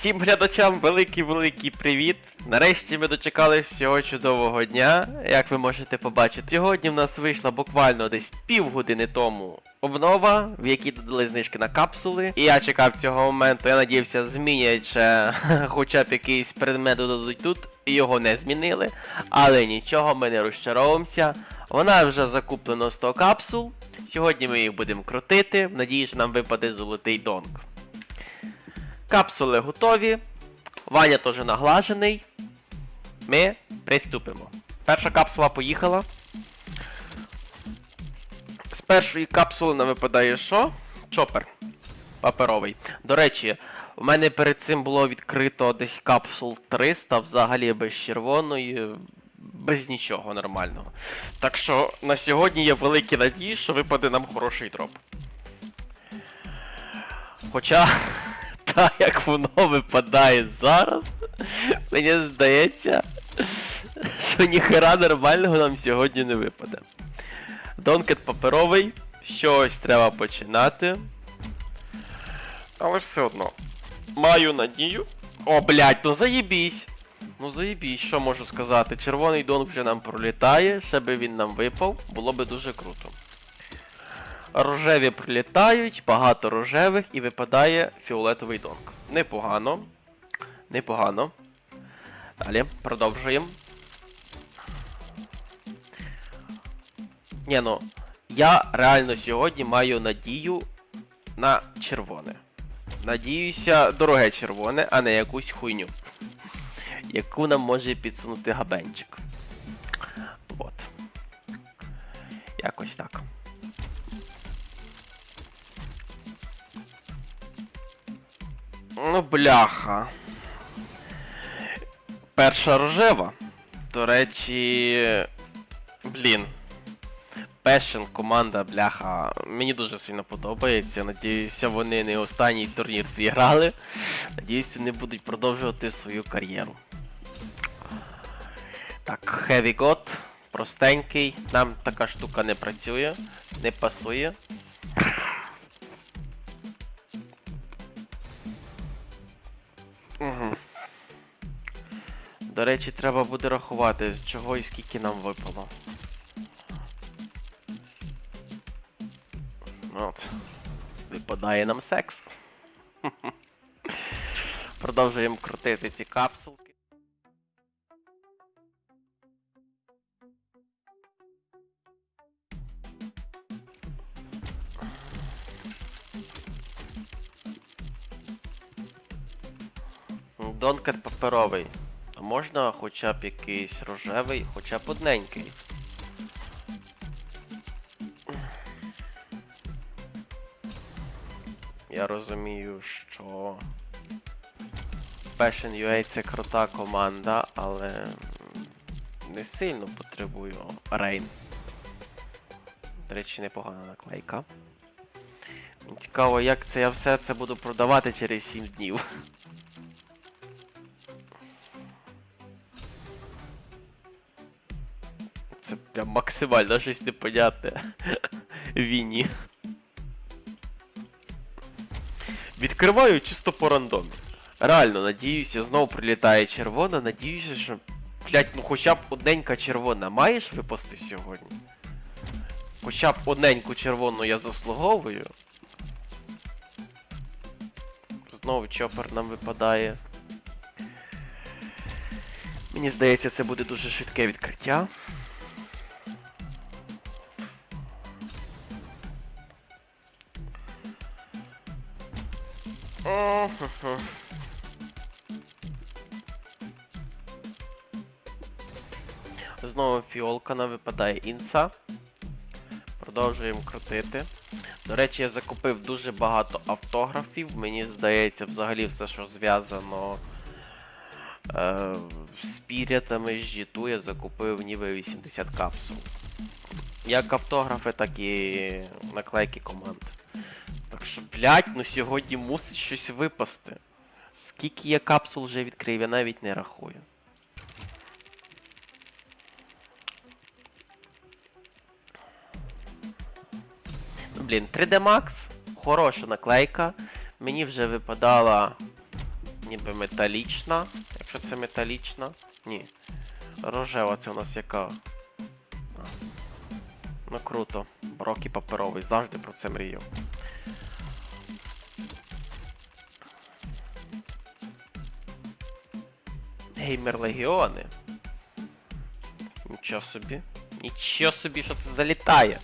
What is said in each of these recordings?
Всім глядачам великий-великий привіт! Нарешті ми дочекались цього чудового дня, як ви можете побачити. Сьогодні в нас вийшла буквально десь півгодини тому обнова, в якій додали знижки на капсули. І я чекав цього моменту, я надіявся, змінять ще хоча б якийсь предмет додадуть тут, і його не змінили. Але нічого, ми не розчаровуємося. Вона вже закуплено 100 капсул. Сьогодні ми їх будемо крутити. Надію, що нам випаде золотий донг. Капсули готові. Ваня теж наглажений. Ми приступимо. Перша капсула поїхала. З першої капсули нам випадає що? Чопер. Паперовий. До речі, у мене перед цим було відкрито десь капсул 300, взагалі без червоної, без нічого нормального. Так що на сьогодні є великі надії, що випаде нам хороший дроп. Хоча, так як воно випадає зараз, мені здається, що ніхера нормального нам сьогодні не випаде. Донкет паперовий, щось треба починати. Але все одно. Маю надію. О, блядь, ну заєбісь. Ну заєбісь, що можу сказати. Червоний донг вже нам пролітає, ще би він нам випав, було би дуже круто. Рожеві прилітають, багато рожевих і випадає фіолетовий донг. Непогано. Непогано. Далі, продовжуємо. Ні, ну, я реально сьогодні маю надію на червоне. Надіюся, дороге червоне, а не якусь хуйню. Яку нам може підсунути габенчик. От. Якось так. Ну, бляха. Перша рожева. До речі. Блін. Пешен команда, бляха, мені дуже сильно подобається. Надіюся, вони не останній турнір свій грали. Надіюся, вони будуть продовжувати свою кар'єру. Так, Heavy God, простенький. Нам така штука не працює, не пасує. Угу. До речі, треба буде рахувати, з чого і скільки нам випало. От. Випадає нам секс. Продовжуємо крутити ці капсулки. Донкет паперовий. А можна хоча б якийсь рожевий, хоча б одненький. Я розумію, що Passion UA це крута команда, але не сильно потребую Рейн. До речі, непогана наклейка. Цікаво, як це я все це буду продавати через 7 днів. Прям максимально щось непонятне. Віні. Відкриваю чисто по рандомі. Реально, надіюся, знову прилітає червона. Надіюся, що. Блять, ну хоча б одненька червона маєш випасти сьогодні? Хоча б одненьку червону я заслуговую. Знову чопер нам випадає. Мені здається, це буде дуже швидке відкриття. Знову фіолка нам випадає інца. Продовжуємо крутити. До речі, я закупив дуже багато автографів. Мені здається, взагалі все, що зв'язано е, з пірятами, з G2, я закупив ніби 80 капсул. Як автографи, так і наклейки команд. Що, блядь, ну сьогодні мусить щось випасти. Скільки я капсул вже відкрив, я навіть не рахую. Ну, блін, 3D Max, хороша наклейка. Мені вже випадала ніби металічна. Якщо це металічна. Ні. Рожева це у нас яка. Ну круто. Рокі паперовий, завжди про це мріяв. Геймер Легіони. Нічого собі. Нічого собі, що це залітає.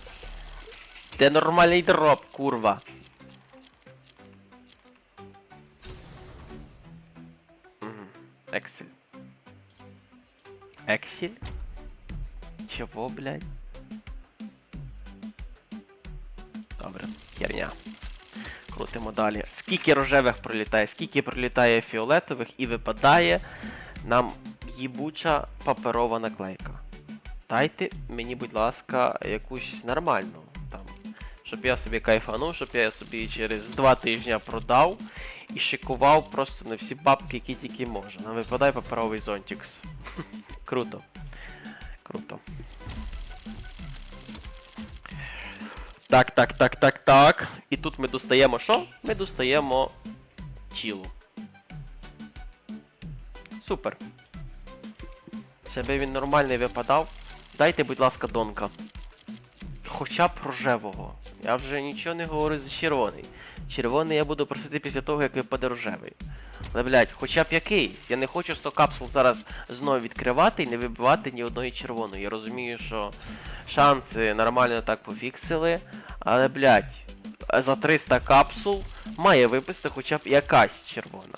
Де нормальний дроп, курва. Ексель. Ексель? Чего, блядь? Добре, херня. Крутимо далі. Скільки рожевих пролітає, скільки пролітає фіолетових і випадає нам їбуча паперова наклейка. Дайте мені, будь ласка, якусь нормальну там. Щоб я собі кайфанув, щоб я собі через два тижні продав і шикував просто на всі бабки, які тільки можу. Нам випадає паперовий зонтікс. Круто. Круто. Так, так, так, так, так. І тут ми достаємо що? Ми достаємо тілу. Супер. Щоб він нормальний випадав. Дайте, будь ласка, донка. Хоча б рожевого. Я вже нічого не говорю за червоний. Червоний я буду просити після того, як випаде рожевий. Але, блядь, хоча б якийсь. Я не хочу 100 капсул зараз знову відкривати і не вибивати ні одної червоної. Я розумію, що шанси нормально так пофіксили. Але, блядь, за 300 капсул має випасти хоча б якась червона.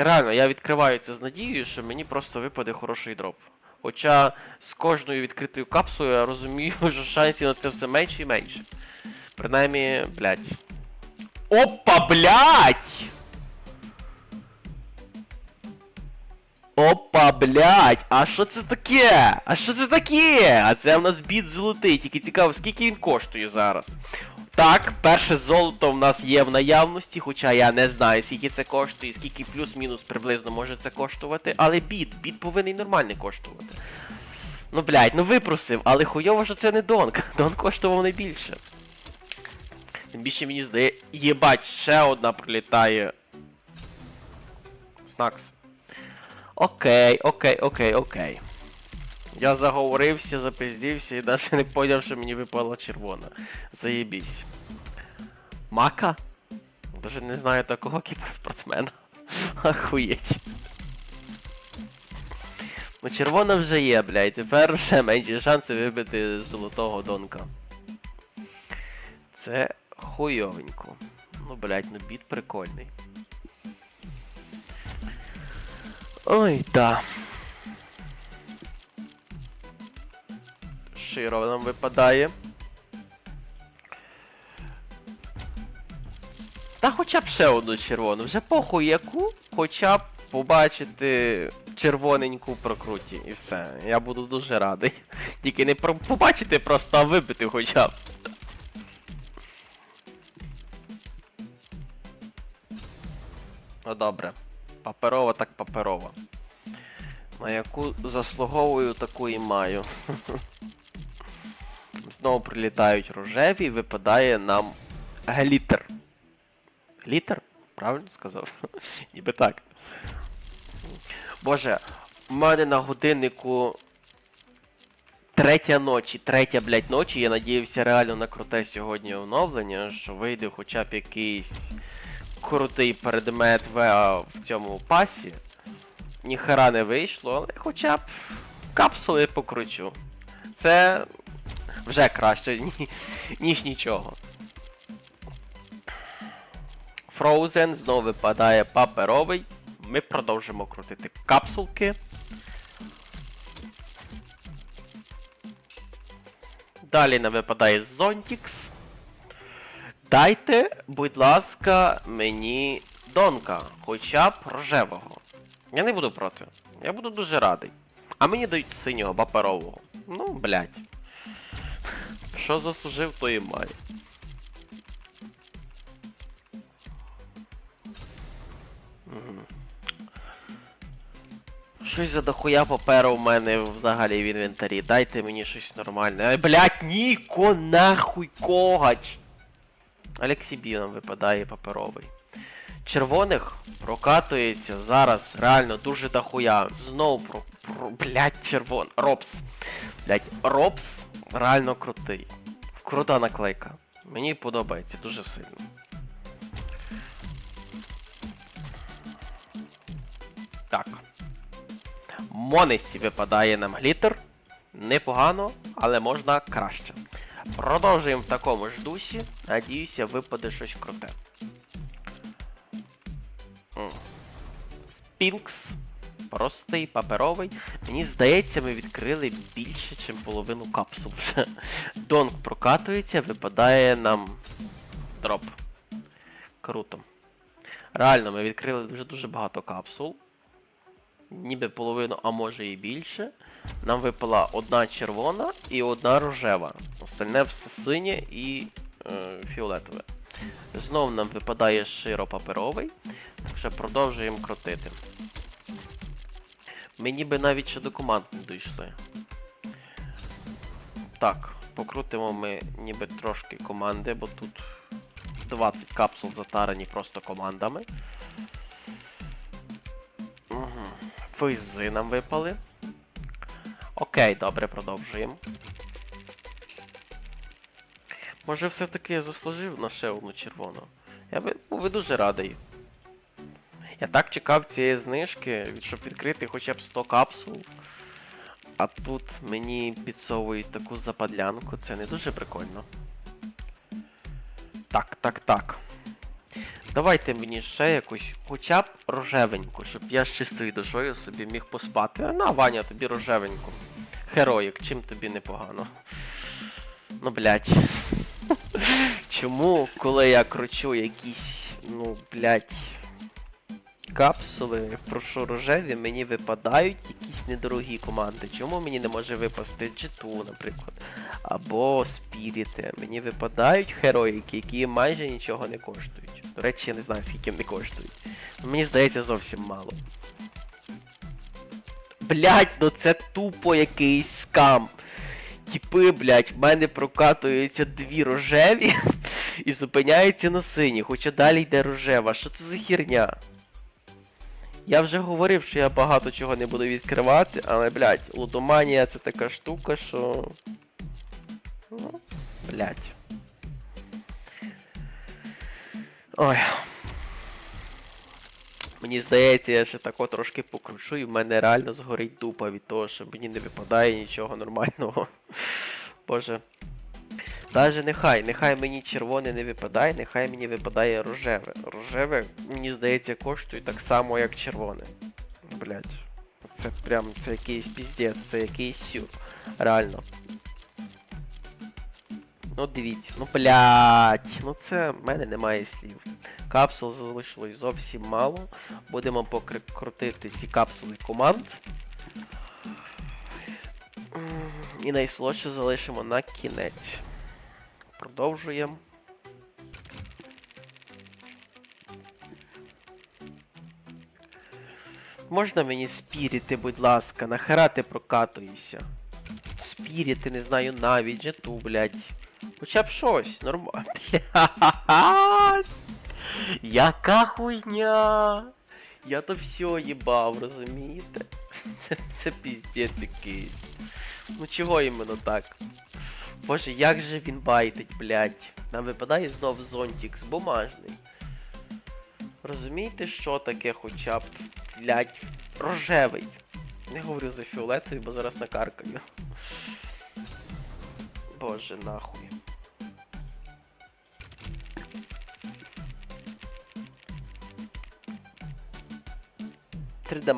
Реально, я відкриваю це з надією, що мені просто випаде хороший дроп. Хоча з кожною відкритою капсулою я розумію, що шансів на це все менше і менше. Принаймні, блядь. Опа, блядь! Опа, блядь! А що це таке? А що це таке? А це в нас біт золотий, тільки цікаво, скільки він коштує зараз. Так, перше золото в нас є в наявності, хоча я не знаю, скільки це коштує, скільки плюс-мінус приблизно може це коштувати, але біт, біт повинен нормально коштувати. Ну блядь, ну випросив, але хуйово, що це не Донк. Донк коштував найбільше. Тим більше мені здає. Єбать, ще одна прилітає. Снакс. Окей, окей, окей, окей. Я заговорився, запиздівся і навіть не поняв, що мені випала червона. Заєбісь. Мака? Даже не знаю такого кіберспортсмена. Ахуєть. Ну, червона вже є, блядь, тепер вже менші шанси вибити золотого донка. Це хуйовенько. Ну, блядь, ну біт прикольний. Ой, да. Широ нам випадає. Та хоча б ще одну червону. Вже похуй яку, хоча б побачити червоненьку прокруті і все. Я буду дуже радий. Тільки не про- побачити просто, а вибити хоча б. Ну добре. Паперова так паперова. На яку заслуговую, таку і маю. Знову прилітають рожеві і випадає нам глітер. Глітер? Правильно сказав? Ніби так. Боже, у мене на годиннику третя ночі, третя, блядь, ночі. Я надіявся реально на круте сьогодні оновлення, що вийде хоча б якийсь крутий предмет в, в цьому пасі. Ніхера не вийшло, але хоча б капсули покручу. Це вже краще, ні, ніж нічого. Frozen знову випадає паперовий. Ми продовжимо крутити капсулки. Далі нам випадає Зонтікс. Дайте, будь ласка, мені донка, хоча б рожевого. Я не буду проти. Я буду дуже радий. А мені дають синього паперового. Ну, блядь. Що заслужив, то і. Мгм. Щось за дохуя паперу в мене взагалі в інвентарі. Дайте мені щось нормальне. Ай, блядь, Ніко, нахуй когач. Алексібі нам випадає паперовий. Червоних прокатується зараз реально дуже дохуя. Знову про. про блять, червон. Робс. Блять, Робс реально крутий. Крута наклейка. Мені подобається дуже сильно. Так. Монесі випадає нам глітер. Непогано, але можна краще. Продовжуємо в такому ж дусі. Надіюся, випаде щось круте. Спінкс. Простий, паперовий. Мені здається, ми відкрили більше, ніж половину капсул вже. Донг прокатується, випадає нам дроп. Круто. Реально, ми відкрили дуже дуже багато капсул. Ніби половину, а може і більше. Нам випала одна червона і одна рожева. Остальне все синє і е, фіолетове. Знов нам випадає широпаперовий. Так що продовжуємо крутити. Ми ніби навіть ще до команд не дійшли. Так, покрутимо ми ніби трошки команди, бо тут 20 капсул затарені просто командами. Угу. Фейзи нам випали. Окей, добре, продовжуємо. Може, все-таки я заслужив на ще одну червону. Я би був би дуже радий. Я так чекав цієї знижки, щоб відкрити хоча б 100 капсул. А тут мені підсовують таку западлянку, це не дуже прикольно. Так, так, так. Давайте мені ще якусь, хоча б рожевеньку, щоб я з чистою душою собі міг поспати. На, Ваня, тобі рожевеньку. Героїк, чим тобі непогано. Ну, блядь. Чому, коли я кручу якісь, ну, блядь, капсули, прошу рожеві, мені випадають якісь недорогі команди. Чому мені не може випасти G2, наприклад? Або Спіріти. Мені випадають героїки, які майже нічого не коштують. До речі, я не знаю, скільки вони коштують. Мені здається, зовсім мало. Блять, ну це тупо якийсь скам. Тіпи, блять, в мене прокатуються дві рожеві і зупиняються на сині, хоча далі йде рожева. Що це за херня? Я вже говорив, що я багато чого не буду відкривати, але, блядь, лудоманія це така штука, що. Ну, блядь. Ой. Мені здається, я ще тако трошки покручу, і в мене реально згорить дупа від того, що мені не випадає нічого нормального. Боже. Даже нехай, нехай мені червоне не випадає, нехай мені випадає рожеве. Рожеве, мені здається, коштує так само, як червоне. Блять. Це прям це якийсь піздець, це якийсь сюр. Реально. Ну дивіться, ну блять, ну це в мене немає слів. Капсул залишилось зовсім мало. Будемо покрутити ці капсули команд. І найсолодше залишимо на кінець. Продовжуємо. Можна мені спіріти, будь ласка, нахера ти прокатуєшся? Спіріти, не знаю, навіть жету, блядь. Хоча б щось, нормально. Блядь. Яка хуйня? Я то все їбав, розумієте? Це, це піздець якийсь. Ну чого іменно так? Боже, як же він байтить, блядь. Нам випадає знов зонтікс бумажний. Розумієте, що таке хоча б, блядь, рожевий. Не говорю за фіолетовий, бо зараз накаркаю. Боже, нахуй.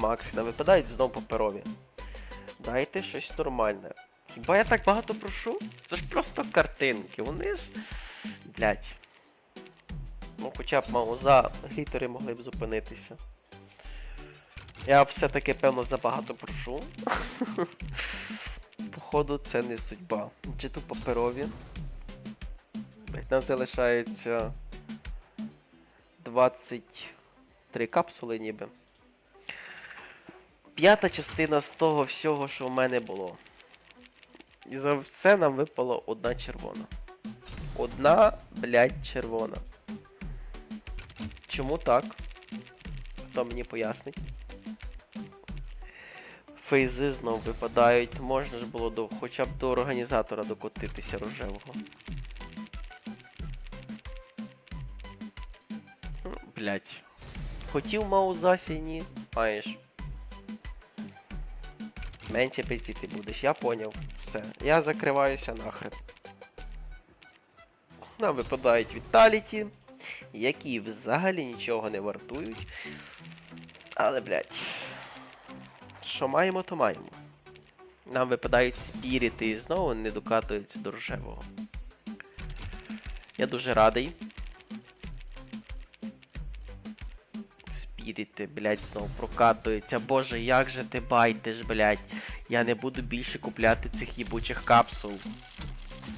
Max, нам випадають знов паперові. Дайте щось нормальне. Хіба я так багато прошу? Це ж просто картинки, вони ж. Блять. Ну, хоча б мауза, глітери могли б зупинитися. Я все-таки, певно, забагато прошу. Походу, це не судьба. Чи то паперові. Нас залишається 23 капсули ніби. П'ята частина з того всього, що в мене було. І за все нам випало одна червона. Одна, блядь, червона. Чому так? хто мені пояснить. Фейзи знов випадають. Можна ж було до, хоча б до організатора докотитися рожевого. Блять. Хотів Маузасі, ні. Маєш. Менше пиздіти будеш, я поняв. Все. Я закриваюся нахрен. Нам випадають Віталіті, які взагалі нічого не вартують. Але, блядь. Що маємо, то маємо. Нам випадають спіріти і знову не докатуються до рожевого. Я дуже радий. Спіріти, блядь, знов прокатуються. Боже, як же ти байтиш, блядь. Я не буду більше купляти цих їбучих капсул.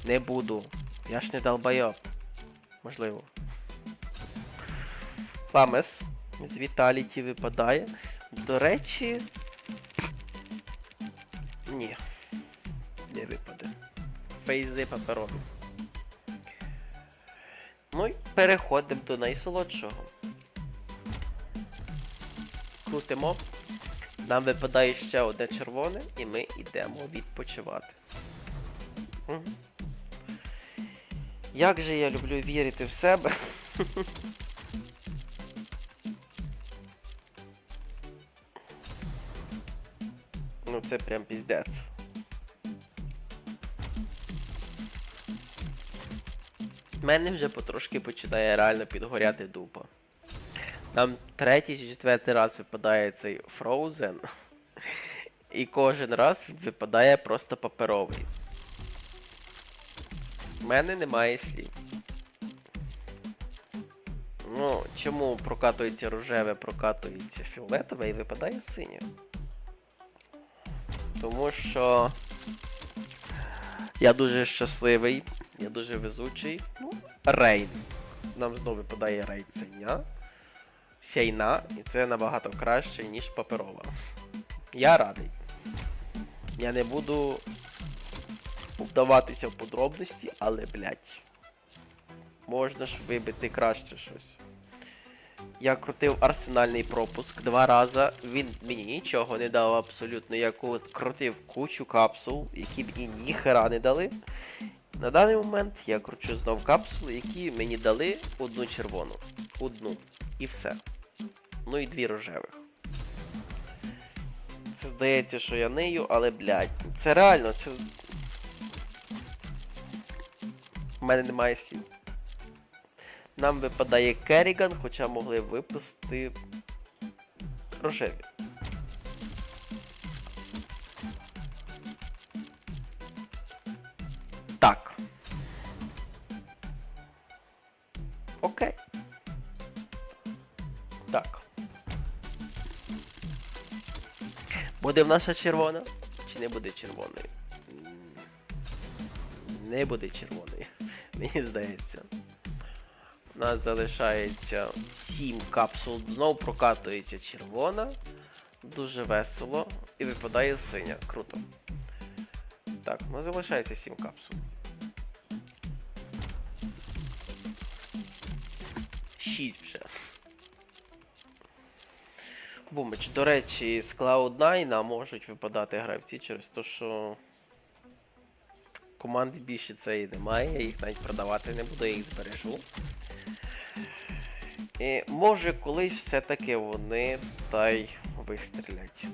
Не буду. Я ж не долбойоб. Можливо. Фламес з Віталіті випадає. До речі. Ні. Не випаде. Фейзи паперові. Ну і переходимо до найсолодшого. Крутимо. Нам випадає ще одне червоне, і ми йдемо відпочивати. Як же я люблю вірити в себе. ну це прям піздець. В мене вже потрошки починає реально підгоряти дупа. Нам третій чи четвертий раз випадає цей Frozen. І кожен раз він випадає просто паперовий. У мене немає слів. Ну, чому прокатується рожеве, прокатується фіолетове і випадає синє? Тому що я дуже щасливий, я дуже везучий. Ну, Рейн. Нам знову випадає рейд синя. Сяйна, і це набагато краще, ніж паперова. Я радий. Я не буду вдаватися в подробності, але, блядь, можна ж вибити краще щось. Я крутив арсенальний пропуск два рази. Він мені нічого не дав абсолютно. Я крутив кучу капсул, які мені ніхера не дали. На даний момент я кручу знов капсули, які мені дали одну червону. Одну. І все. Ну і дві рожевих. Це здається, що я нею, але блядь, це реально, це. У мене немає слів. Нам випадає Керріган, хоча могли випустити рожеві. Буде в наша червона? Чи не буде червоною? Не буде червоною, мені здається. У нас залишається 7 капсул. Знову прокатується червона. Дуже весело. І випадає синя. Круто. Так, у нас залишається 7 капсул. 6 вже. Бумич, до речі, з Cloud9 можуть випадати гравці через те, що команд більше цієї немає, я їх навіть продавати не буду, я їх збережу. І може колись все-таки вони та й вистрілять.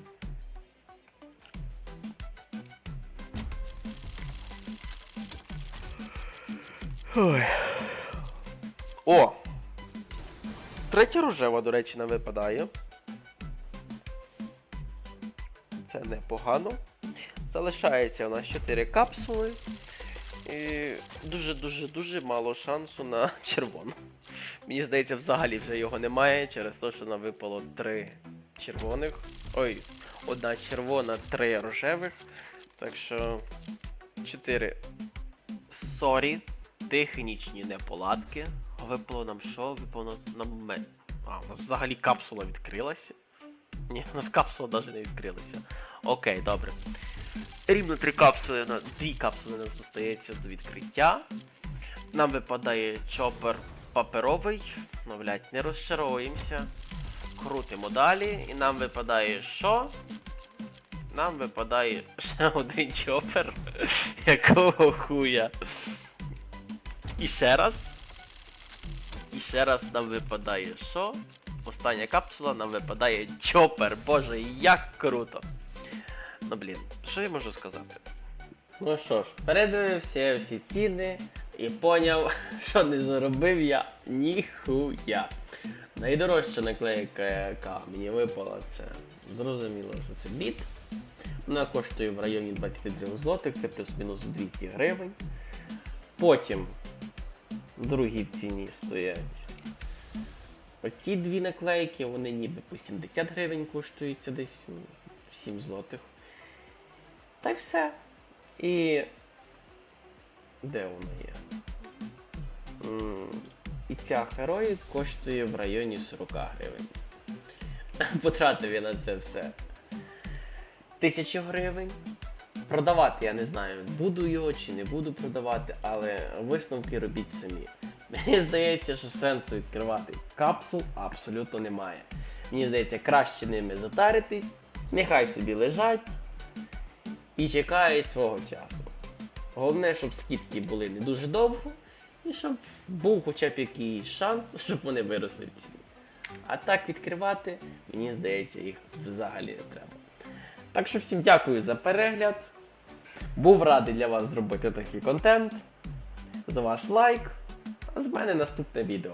Ой. О! Третя рожева, до речі, нам випадає. Це непогано. Залишається у нас 4 капсули. І дуже-дуже-дуже мало шансу на червону. Мені здається, взагалі вже його немає через те, що нам випало 3 червоних. Ой, одна червона, 3 рожевих. Так що 4. Сорі. Технічні неполадки. Випало нам що? Випало нам ме. А, у нас взагалі капсула відкрилася. Ні, у нас капсула навіть не відкрилася. Окей, добре. Рівно три капсули дві капсули нас зостається до відкриття. Нам випадає чопер паперовий. Ну, блядь, не розчаровуємося. Крутимо далі, і нам випадає що? Нам випадає ще один чопер. Якого хуя? І ще раз. І ще раз нам випадає що? Остання капсула нам випадає чопер. Боже, як круто. Ну блін, що я можу сказати? Ну що ж, передивився всі ціни і поняв, що не заробив я ніхуя. Найдорожча наклейка, яка мені випала, це зрозуміло, що це біт. Вона коштує в районі 23 злотих, це плюс-мінус 200 гривень. Потім другі в ціні стоять. Оці дві наклейки, вони ніби по 70 гривень коштують, це десь ну, 7 злотих. Та й все. І. Де вона є? І ця героїд коштує в районі 40 гривень. Потратив я на це все. Тисячу гривень. Продавати я не знаю, буду його чи не буду продавати, але висновки робіть самі. Мені здається, що сенсу відкривати капсул абсолютно немає. Мені здається, краще ними затаритись, нехай собі лежать і чекають свого часу. Головне, щоб скидки були не дуже довго, і щоб був хоча б якийсь шанс, щоб вони виросли в ціні. А так відкривати, мені здається, їх взагалі не треба. Так що всім дякую за перегляд. Був радий для вас зробити такий контент. За вас лайк. А з мене наступне відео.